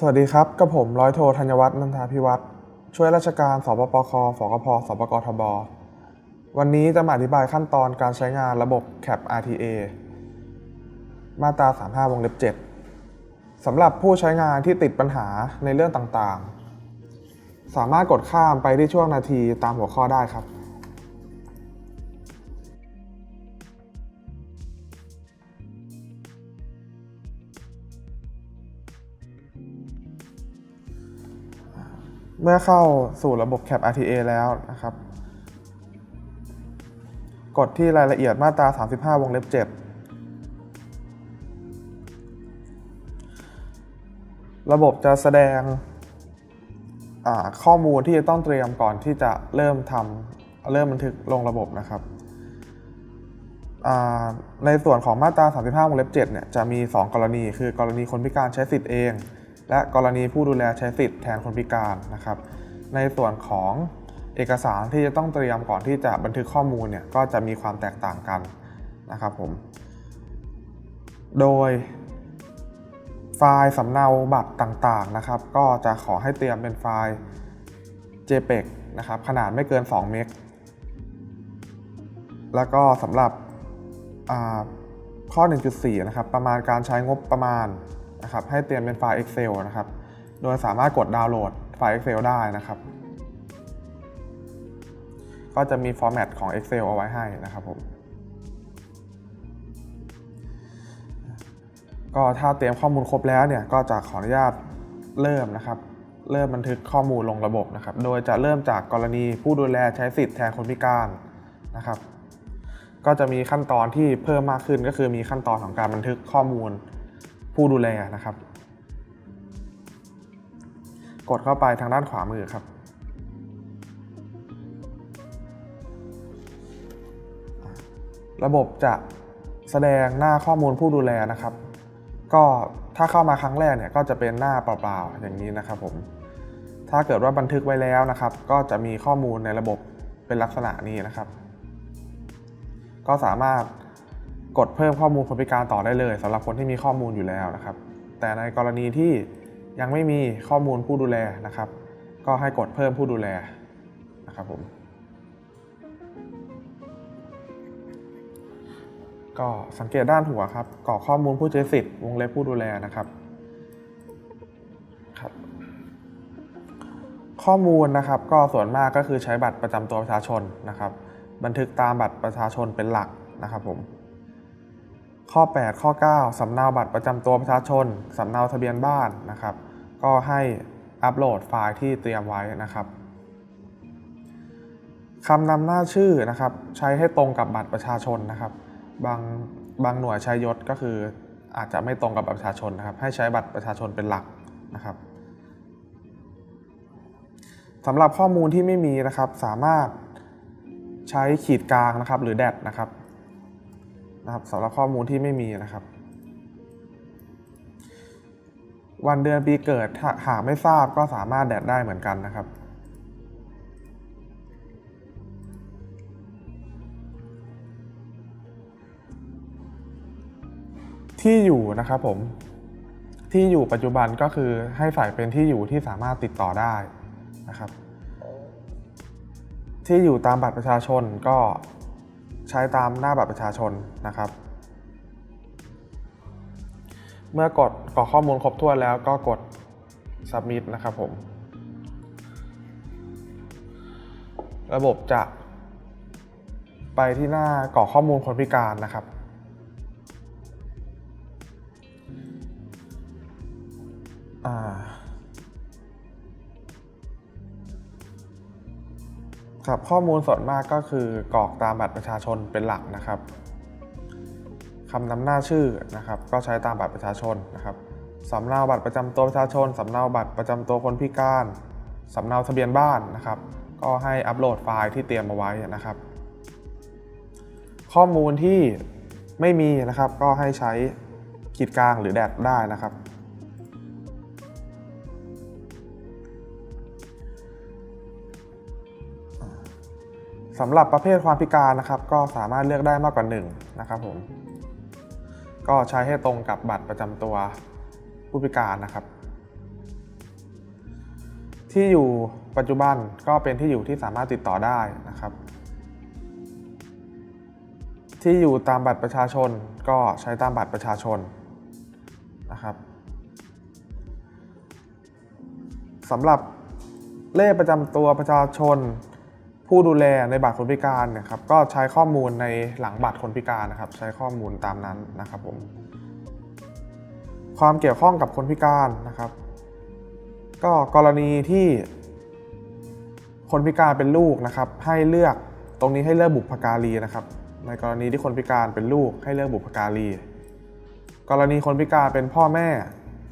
สวัสดีครับกับผมร้อยโทธัญวัฒน์นันทาพิวัตรช่วยราชการสปปคฝกพสปกทบ วันนี้จะมาอธิบายขั้นตอนการใช้งานระบบ CAP RTA มาตรา 35 วงเล็บ 7 สำหรับผู้ใช้งานที่ติดปัญหาในเรื่องต่างๆ สามารถกดข้ามไปที่ช่วงนาทีตามหัวข้อได้ครับ มื่อเข้าสู่ระบบ CAP RTA แล้วนะครับ กดที่รายละเอียดมาตรา 35 วงเล็บ 7 ระบบจะแสดงข้อมูลที่จะต้องเตรียมก่อนที่จะเริ่มทำเริ่มบันทึกลงระบบนะครับ ในส่วนของมาตรา 35 วงเล็บ 7 เนี่ยจะมี 2 กรณี คือกรณีคนพิการใช้สิทธิ์เอง และกรณีผู้ดูแลใช้สิทธิ์แทนคนพิการนะครับ ในส่วนของเอกสารที่จะต้องเตรียมก่อนที่จะบันทึกข้อมูลเนี่ยก็จะมีความแตกต่างกันนะครับผม โดยไฟล์สำเนาบัตรต่างๆนะครับ ก็จะขอให้เตรียมเป็นไฟล์ JPEG นะครับขนาดไม่เกิน 2 เมก แล้วก็สำหรับข้อ 1.4 นะครับ ประมาณการใช้งบประมาณ นะครับให้เตรียมเป็นไฟล์ Excel นะครับ โดยสามารถกดดาวน์โหลดไฟล์ Excel ได้นะครับ ก็จะมีฟอร์แมตของ Excel เอาไว้ให้นะครับผมก็ถ้าเตรียมข้อมูลครบแล้วเนี่ยก็จะขออนุญาตเริ่มนะครับ เริ่มบันทึกข้อมูลลงระบบนะครับ โดยจะเริ่มจากกรณีผู้ดูแลใช้สิทธิ์แทนคนพิการนะครับ ก็จะมีขั้นตอนที่เพิ่มมากขึ้นก็คือมีขั้นตอนของการบันทึกข้อมูล ผู้ดูแลนะครับ กดเข้าไปทางด้านขวามือครับ ระบบจะแสดงหน้าข้อมูลผู้ดูแลนะครับ ก็ถ้าเข้ามาครั้งแรกเนี่ยก็จะเป็นหน้าเปล่าๆอย่างนี้นะครับผมถ้าเกิดว่าบันทึกไว้แล้วนะครับ ก็จะมีข้อมูลในระบบเป็นลักษณะนี้นะครับ ก็สามารถ กดเพิ่มข้อมูลคนพิการต่อได้เลยสำหรับคนที่มีข้อมูลอยู่แล้วนะครับ แต่ในกรณีที่ยังไม่มีข้อมูลผู้ดูแลนะครับ ก็ให้กดเพิ่มผู้ดูแลนะครับผมก็สังเกตด้านหัวครับกรอกข้อมูลผู้ใช้สิทธิ์วงเล็บผู้ดูแลนะครับครับ ข้อมูลนะครับก็ส่วนมากก็คือใช้บัตรประจำตัวประชาชนนะครับ บันทึกตามบัตรประชาชนเป็นหลักนะครับผม ข้อ 8 ข้อ 9 สำเนาบัตรประจำตัวประชาชน สำเนาทะเบียนบ้านนะครับ ก็ให้อัปโหลดไฟล์ที่เตรียมไว้นะครับคำนำหน้าชื่อนะครับ ใช้ให้ตรงกับบัตรประชาชนนะครับ บางบางหน่วยใช้ยศก็คืออาจจะไม่ตรงกับบัตรประชาชนนะครับ ให้ใช้บัตรประชาชนเป็นหลักนะครับสำหรับข้อมูลที่ไม่มีนะครับ สามารถใช้ขีดกลางนะครับ หรือแดดนะครับ นะครับสำหรับข้อมูลที่ไม่มีนะครับ วันเดือนปีเกิดถ้าหากไม่ทราบก็สามารถแดดได้เหมือนกันนะครับที่อยู่นะครับผมที่อยู่ปัจจุบันก็คือให้ใส่เป็นที่อยู่ที่สามารถติดต่อได้นะครับ ที่อยู่ตามบัตรประชาชนก็ ใช้ตามหน้าบัตรประชาชนนะครับ เมื่อกดกรอกข้อมูลครบถ้วนแล้วก็กด submit นะครับผม ระบบจะ ไปที่หน้ากรอกข้อมูลคนพิการนะครับอ่า ครับข้อมูลส่วนมากก็คือกรอกตามบัตรประชาชนเป็นหลักนะครับคำนำหน้าชื่อนะครับก็ใช้ตามบัตรประชาชนนะครับสำเนาบัตรประจำตัวประชาชนสำเนาบัตรประจำตัวคนพิการสำเนาทะเบียนบ้านนะครับ ก็ให้อัปโหลดไฟล์ที่เตรียมมาไว้นะครับ ข้อมูลที่ไม่มีนะครับก็ให้ใช้ขีดกลางหรือแดดได้นะครับ สำหรับประเภทความพิการนะครับก็สามารถเลือกได้มากกว่า1นะครับผมก็ใช้ให้ตรงกับบัตรประจำตัวผู้พิการนะครับ ที่อยู่ปัจจุบันก็เป็นที่อยู่ที่สามารถติดต่อได้นะครับ ที่อยู่ตามบัตรประชาชนก็ใช้ตามบัตรประชาชนนะครับสำหรับเลขประจำตัวประชาชน ผู้ดูแลในบัตรคนพิการเนี่ยครับก็ใช้ข้อมูลในหลังบัตรคนพิการนะครับ ใช้ข้อมูลตามนั้นนะครับผมความเกี่ยวข้องกับคนพิการนะครับ ก็กรณีที่คนพิการเป็นลูกนะครับ ให้เลือกตรงนี้ให้เลือกบุพการีนะครับ ในกรณีที่คนพิการเป็นลูก ให้เลือกบุพการี กรณีคนพิการเป็นพ่อแม่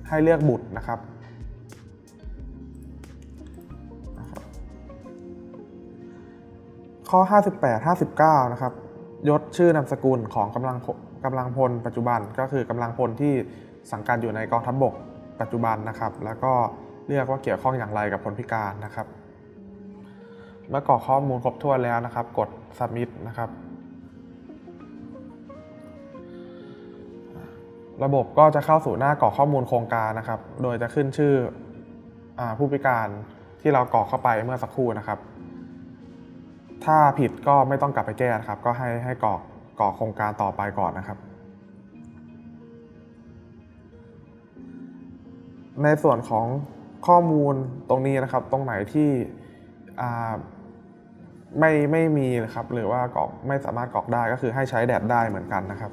ให้เลือกบุตรนะครับนะครับ ข้อ 58 59 นะครับ ยศชื่อนามสกุลของกำลังกำลังพลปัจจุบันก็คือกำลังพลที่สังกัดอยู่ในกองทัพบกปัจจุบันนะครับ แล้วก็เรียกว่าเกี่ยวข้องอย่างไรกับคนพิการนะครับ เมื่อกรอกข้อมูลครบถ้วนแล้วนะครับ กด submit นะครับ ระบบก็จะเข้าสู่หน้ากรอกข้อมูลโครงการนะครับ โดยจะขึ้นชื่ออผู้พิการที่เรากรอกเข้าไปเมื่อสักครู่นะครับ ถ้าผิดก็ไม่ต้องกลับไปแก้นะครับ ก็ให้ให้กรอกกรอกโครงการต่อไปก่อนนะครับ ในส่วนของข้อมูลตรงนี้นะครับ ตรงไหนที่ไม่ไม่มีนะครับหรือว่ากรอกไม่สามารถกรอกได้ก็คือให้ใช้แดดได้เหมือนกันนะครับ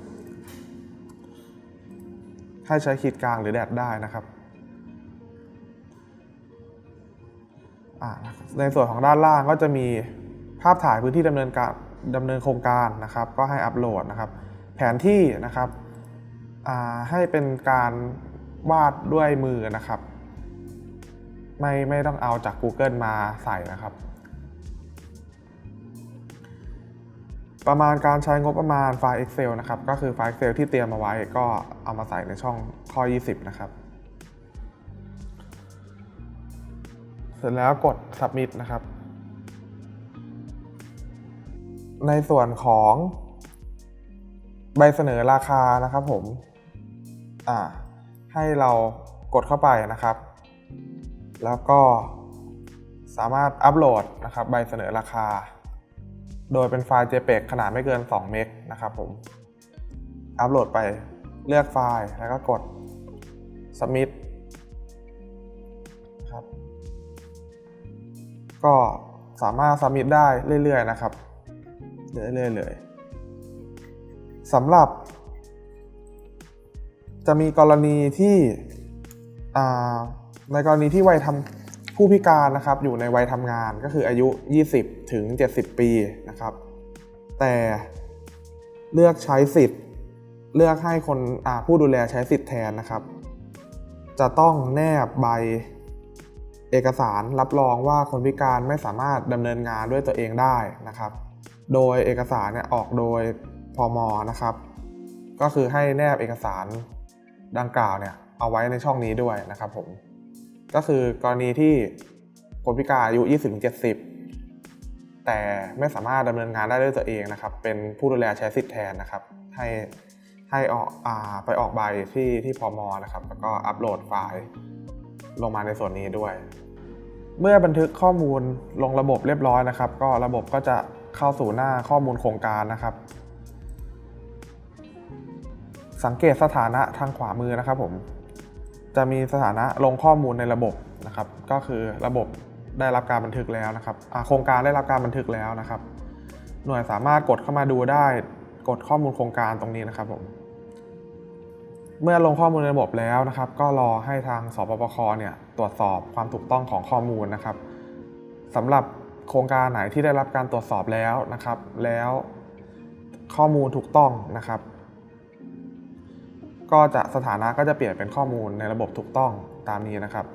ให้ใช้ขีดกลางหรือแดดได้นะครับในส่วนของด้านล่างก็จะมี ภาพถ่ายพื้นที่ดำเนินการดำเนินโครงการนะครับ ก็ให้อัปโหลดนะครับ แผนที่นะครับให้เป็นการวาดด้วยมือนะครับ ไม่ไม่ต้องเอาจาก Google มาใส่นะครับ ประมาณการใช้งบประมาณไฟล์ Excel นะครับ ก็คือไฟล์ Excel ที่เตรียมมาไว้ก็เอามาใส่ในช่องข้อ 20 นะครับ เสร็จแล้วกด submit นะครับ ในส่วนของใบเสนอราคานะครับผมอ่าให้เรากดเข้าไปนะครับ แล้วก็สามารถอัปโหลดนะครับใบเสนอราคา โดยเป็นไฟล์ JPEG ขนาดไม่เกิน 2 เมกนะครับผม อัปโหลดไปเลือกไฟล์แล้วก็กด submit ครับ ก็สามารถ submit ได้เรื่อยๆนะครับ เรื่อยๆเลยสำหรับ จะมีกรณีที่ในกรณีที่วัยทำผู้พิการนะครับ อยู่ในวัยทำงานก็คืออายุ 20 ถึง 70 ปีนะครับ แต่เลือกใช้สิทธิ์ เลือกให้คนผู้ดูแลใช้สิทธิ์แทนนะครับ จะต้องแนบใบเอกสารรับรองว่าคนพิการไม่สามารถดำเนินงานด้วยตัวเองได้นะครับ โดยเอกสารเนี่ยออกโดยพมนะครับ ก็คือให้แนบเอกสารดังกล่าวเนี่ยเอาไว้ในช่องนี้ด้วยนะครับผม ก็คือกรณีที่คนพิการอายุ 20-70 แต่ไม่สามารถดำเนินงานได้ด้วยตัวเองนะครับ เป็นผู้ดูแลใช้สิทธิ์แทนนะครับ ให้ให้ออกอาไปออกใบที่ที่พมนะครับ แล้วก็อัปโหลดไฟล์ลงมาในส่วนนี้ด้วย เมื่อบันทึกข้อมูลลงระบบเรียบร้อยนะครับ ก็ระบบก็จะ เข้าสู่หน้าข้อมูลโครงการนะครับ สังเกตสถานะทางขวามือนะครับผมจะมีสถานะลงข้อมูลในระบบนะครับ ก็คือระบบได้รับการบันทึกแล้วนะครับโครงการได้รับการบันทึกแล้วนะครับ หน่วยสามารถกดเข้ามาดูได้กดข้อมูลโครงการตรงนี้นะครับผมเมื่อลงข้อมูลในระบบแล้วนะครับ ก็รอให้ทางสปปคเนี่ยตรวจสอบความถูกต้องของข้อมูลนะครับสำหรับ โครงการไหนที่ได้รับการตรวจสอบแล้วนะครับ แล้วข้อมูลถูกต้องนะครับ ก็จะสถานะก็จะเปลี่ยนเป็นข้อมูลในระบบถูกต้องตามนี้นะครับ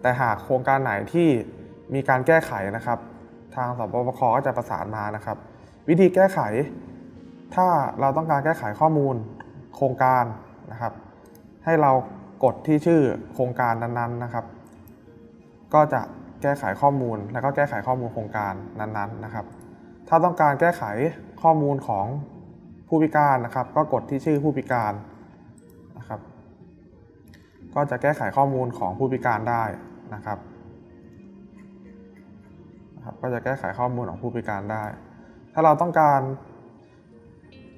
แต่หากโครงการไหนที่มีการแก้ไขนะครับ ทางสปปคก็จะประสานมานะครับ วิธีแก้ไข ถ้าเราต้องการแก้ไขข้อมูลโครงการนะครับ ให้เรากดที่ชื่อโครงการนั้นๆนะครับ ก็จะ แก้ไขข้อมูล แล้วก็แก้ไขข้อมูลโครงการนั้นๆนะครับ ถ้าต้องการแก้ไขข้อมูลของผู้พิการนะครับ ก็กดที่ชื่อผู้พิการนะครับ ก็จะแก้ไขข้อมูลของผู้พิการได้นะครับครับก็จะแก้ไขข้อมูลของผู้พิการได้ ถ้าเราต้องการ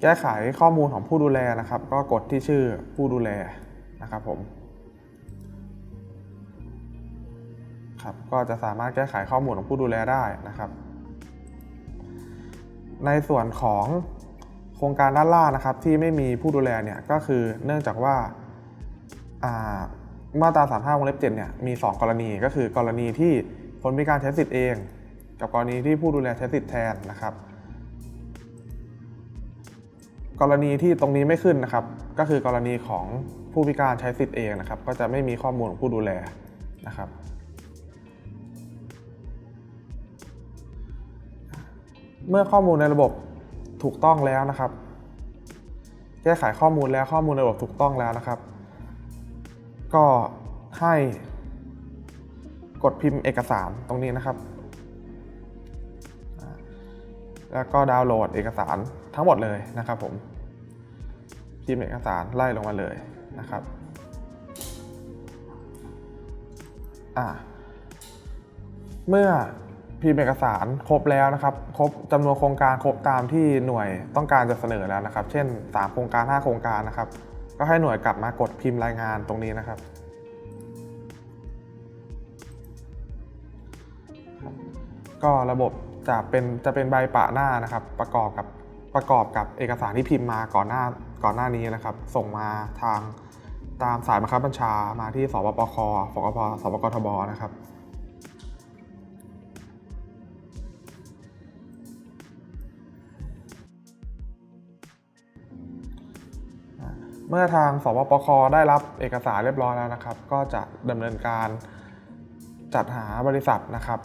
แก้ไขข้อมูลของผู้ดูแลนะครับ ก็กดที่ชื่อผู้ดูแลนะครับผม ครับ ก็จะสามารถแก้ไขข้อมูลของผู้ดูแลได้นะครับ ในส่วนของโครงการด้านล่างนะครับ ที่ไม่มีผู้ดูแลเนี่ยก็คือเนื่องจากว่าามาตรา 35วงเล็บ7เนี่ยมี 2 กรณีก็คือกรณีที่คนพิการใช้สิทธิ์เอง กับกรณีที่ผู้ดูแลใช้สิทธิ์แทนนะครับ กรณีที่ตรงนี้ไม่ขึ้นนะครับ ก็คือกรณีของผู้พิการใช้สิทธิ์เองนะครับ ก็จะไม่มีข้อมูลของผู้ดูแลนะครับ เมื่อข้อมูลในระบบถูกต้องแล้วนะครับ แก้ไขข้อมูลแล้วข้อมูลในระบบถูกต้องแล้วนะครับ ก็ให้กดพิมพ์เอกสารตรงนี้นะครับ แล้วก็ดาวน์โหลดเอกสารทั้งหมดเลยนะครับผมพิมพ์เอกสารไล่ลงมาเลยนะครับอ่าเมื่อ พิมพ์เอกสารครบแล้วนะครับ ครบจำนวนโครงการครบตามที่หน่วยต้องการจะเสนอแล้วนะครับ เช่น 3 โครงการ 5 โครงการนะครับ ก็ให้หน่วยกลับมากดพิมพ์รายงานตรงนี้นะครับ ก็ระบบจะเป็นจะเป็นใบปะหน้านะครับ ประกอบกับประกอบกับเอกสารที่พิมพ์มาก่อนหน้าก่อนหน้านี้นะครับ ส่งมาทางตามสายบังคับบัญชามาที่สปปคฟกพสปกทบนะครับ เมื่อทางสปปคได้รับเอกสารเรียบร้อยแล้วนะครับ ก็จะดำเนินการจัดหาบริษัทนะครับ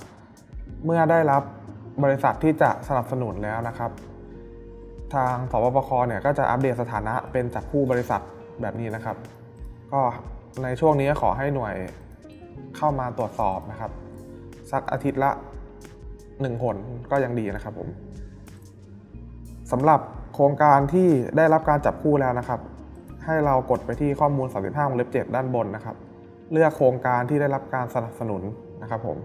เมื่อได้รับบริษัทที่จะสนับสนุนแล้วนะครับ ทางสปปคเนี่ยก็จะอัปเดตสถานะเป็นจากผู้บริษัทแบบนี้นะครับ ก็ในช่วงนี้ขอให้หน่วยเข้ามาตรวจสอบนะครับ สักอาทิตย์ละหนึ่งหนก็ยังดีนะครับผมสำหรับโครงการที่ได้รับการจับคู่แล้วนะครับ ให้เรากดไปที่ข้อมูล 35วงเล็บ7ด้านบนนะครับ เลือกโครงการที่ได้รับการสนับสนุนนะครับผม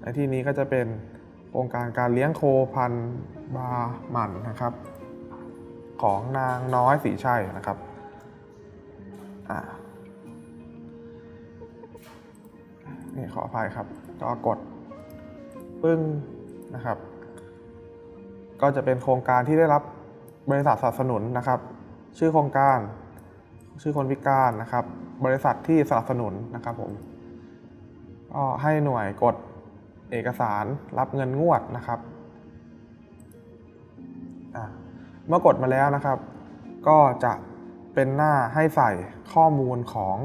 ในที่นี้ก็จะเป็นโครงการการเลี้ยงโคพันบาหมันนะครับ ของนางน้อยสีชัยนะครับอ่านี่ขออภัยครับ ก็กดปึ้งนะครับ ก็จะเป็นโครงการที่ได้รับบริษัทสนับสนุนนะครับ ชื่อโครงการ ชื่อคนพิการนะครับ บริษัทที่สนับสนุนนะครับผมก็ให้หน่วยกดเอกสารรับเงินงวดนะครับเมื่อกดมาแล้วนะครับ ก็จะเป็นหน้าให้ใส่ข้อมูลของ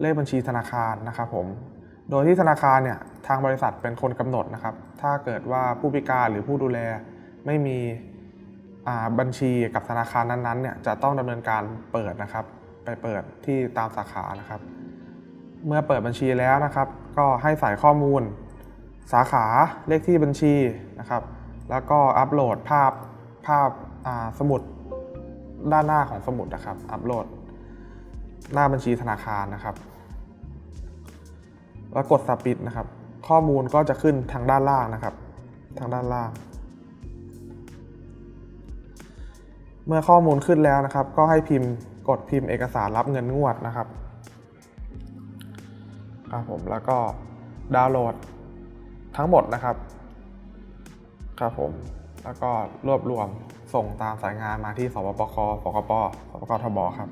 เลขบัญชีธนาคารนะครับผม โดยที่ธนาคารเนี่ยทางบริษัทเป็นคนกำหนดนะครับ ถ้าเกิดว่าผู้พิการหรือผู้ดูแลไม่มี บัญชีกับธนาคารนั้นๆเนี่ยจะต้องดำเนินการเปิดนะครับ ไปเปิดที่ตามสาขานะครับ เมื่อเปิดบัญชีแล้วนะครับ ก็ให้ใส่ข้อมูล สาขาเลขที่บัญชีนะครับ แล้วก็อัปโหลดภาพภาพาสมุดด้านหน้าของสมุดนะครับ อัปโหลด หน้าบัญชีธนาคารนะครับ แล้วกดสับปิดนะครับ ข้อมูลก็จะขึ้นทางด้านล่างนะครับ ทางด้านล่าง เมื่อข้อมูลขึ้นแล้วนะครับ ก็ให้พิมพ์กดพิมพ์เอกสารรับเงินงวดนะครับครับผมแล้วก็ดาวน์โหลดทั้งหมดนะครับครับผมแล้วก็รวบรวมส่งตามสายงานมาที่สปปคฟกปสปกทบครับ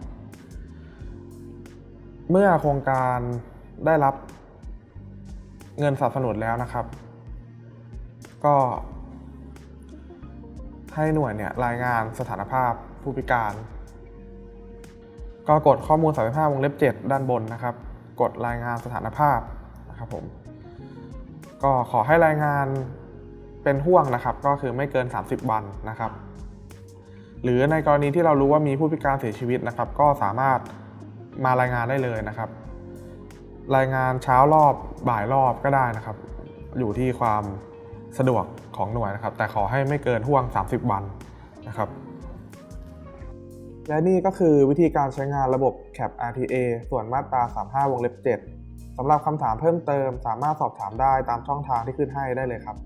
เมื่อโครงการได้รับเงินสนับสนุนแล้วนะครับ ก็ ให้หน่วยเนี่ยรายงานสถานภาพผู้พิการ ก็กดข้อมูล35วงเล็บ 7 ด้านบนนะครับ กดรายงานสถานภาพนะครับผมก็ขอให้รายงานเป็นห่วงนะครับ ก็คือไม่เกิน 30 วันนะครับ หรือในกรณีที่เรารู้ว่ามีผู้พิการเสียชีวิตนะครับ ก็สามารถมารายงานได้เลยนะครับ รายงานเช้ารอบบ่ายรอบก็ได้นะครับ อยู่ที่ความ สะดวกของหน่วยนะครับ แต่ขอให้ไม่เกินห่วง 30 วันนะครับ และนี่ก็คือวิธีการใช้งานระบบ CAP RTA ส่วนมาตรา 35 วงเล็บ 7สำหรับคำถามเพิ่มเติม สามารถสอบถามได้ตามช่องทางที่ขึ้นให้ได้เลยครับ